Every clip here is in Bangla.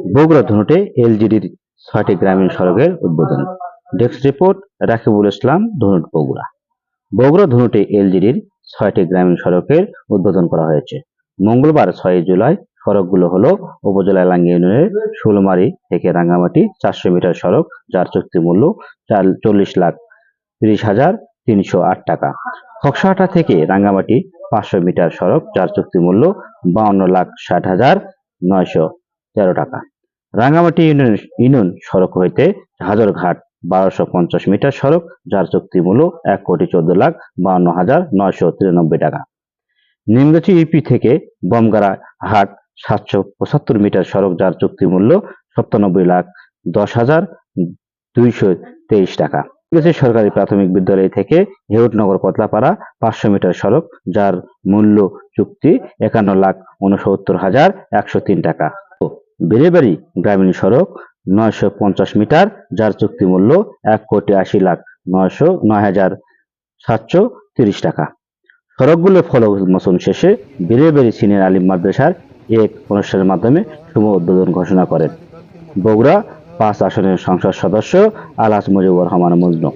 বগুড়া ধনুটে এলজিডির ছয়টি গ্রামীণ সড়কের উদ্বোধন। Desk report, Rakibul Islam, Dhunat Bogura. Bogura ধনুটে এলজিডির ছয়টি গ্রামীণ সড়কের উদ্বোধন করা হয়েছে। মঙ্গলবার ছয় জুলাই সড়কগুলো হলো উপজেলা লাঙ্গি ইউনিয়নের শুলমারি থেকে রাঙ্গামাটি চারশো মিটার সড়ক, যার চুক্তি মূল্য চাল- চল্লিশ লাখ তিরিশ হাজার তিনশো আট টাকা। খকসাহাটা থেকে রাঙ্গামাটি পাঁচশো মিটার সড়ক, যার চুক্তি মূল্য বাউন্ন লাখ ষাট হাজার নয়শো তেরো টাকা। রাঙ্গামাটি ইউনিয়ন ইউনিয়ন সড়ক হইতে হাজারঘাট বারোশো পঞ্চাশ মিটার সড়ক, যার চুক্তি মূল্য এক কোটি চোদ্দ লাখ বাউন্ন হাজার নয়শো তিরানব্বই টাকা। নিমগাছি ইউপি থেকে বমগাড়া হাট সাতশো পঁচাত্তর মিটার সড়ক, যার চুক্তি মূল্য সপ্তানব্বই লাখ দশ হাজার দুইশো তেইশ টাকা। নিমগাছি সরকারি প্রাথমিক বিদ্যালয় থেকে হেউটনগর কতলাপাড়া পাঁচশো মিটার সড়ক, যার মূল্য চুক্তি একান্ন লাখ উনসত্তর হাজার একশো তিন টাকা। বেড়েবাড়ি গ্রামীণ সড়ক নয়শো পঞ্চাশ মিটার, যার চুক্তি মূল্য এক কোটি আশি লাখ নয়শো নয় হাজার সাতশো তিরিশ টাকা। সড়কগুলো ফল উন্মোচন শেষে বেড়েবাড়ি সিনিয়র আলিম মাদ্রাসার এক অনুষ্ঠানের মাধ্যমে শুভ উদ্বোধন ঘোষণা করেন। বগুড়া পাঁচ আসনের সংসদ সদস্য আলহাজ মুজিবুর রহমান মজনু।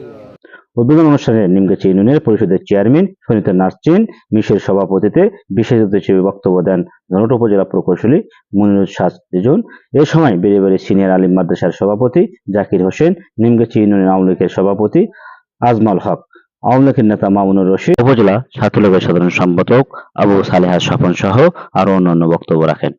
উদ্বোধন অনুষ্ঠানে নিমগাছি ইউনিয়নের পরিষদের চেয়ারম্যান, সুনীতা নাসরিন, মিশের সভাপতিতে বিশেষ হিসেবে বক্তব্য দেন ধনুট উপজেলা প্রকৌশলী মনিরুল শাহ রিজন। এ সময় বেড়েবাড়ি সিনিয়র আলিম মাদ্রাসার সভাপতি জাকির হোসেন, নিমগাছি ইউনিয়ন আওয়ামী লীগের সভাপতি আজমাল হক, আওয়ামী লীগের নেতা মামুনুর রশিদ, উপজেলা ছাত্রলীগের সাধারণ সম্পাদক আবু সালেহা স্বপন সহ আরও অন্যান্য বক্তব্য রাখেন।